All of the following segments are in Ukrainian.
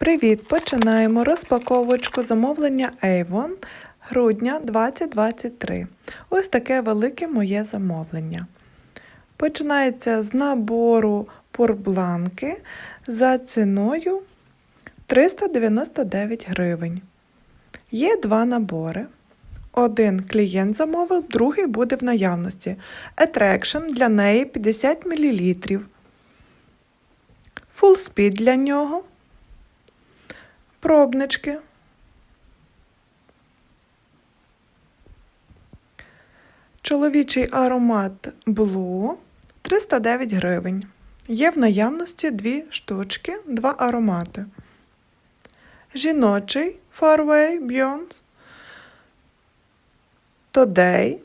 Привіт! Починаємо розпаковочку замовлення Avon грудня 2023. Ось таке велике моє замовлення. Починається з набору порбланки за ціною 399 гривень. Є два набори. Один клієнт замовив, другий буде в наявності. Attraction для неї 50 мл. Full Speed для нього пробнички. Чоловічий аромат Blue 309 гривень. Є в наявності дві штучки, два аромати. Жіночий Farway Beyond Today.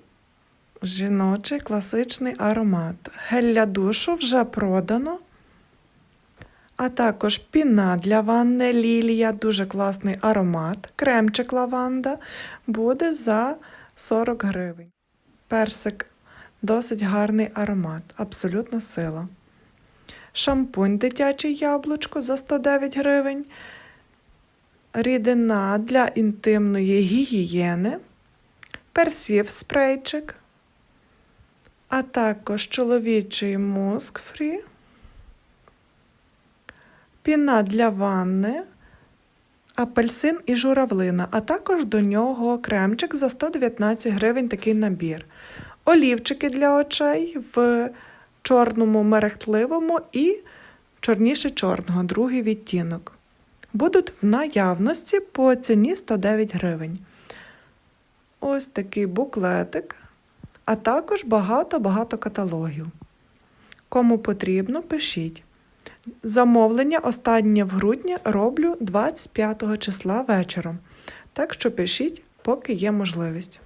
Жіночий класичний аромат. Гель для душу вже продано. А також піна для ванни Лілія, дуже класний аромат. Кремчик лаванда буде за 40 гривень. Персик досить гарний аромат, абсолютно сила. Шампунь дитячий яблучко за 109 гривень. Рідина для інтимної гігієни. Персів спрейчик. А також чоловічий муск фрі піна для ванни, апельсин і журавлина, а також до нього кремчик за 119 гривень такий набір. Олівчики для очей в чорному мерехтливому і чорніше чорного, другий відтінок. Будуть в наявності по ціні 109 гривень. Ось такий буклетик, а також багато-багато каталогів. Кому потрібно, пишіть. Замовлення останнє в грудні роблю 25 числа вечором. Так що пишіть, поки є можливість.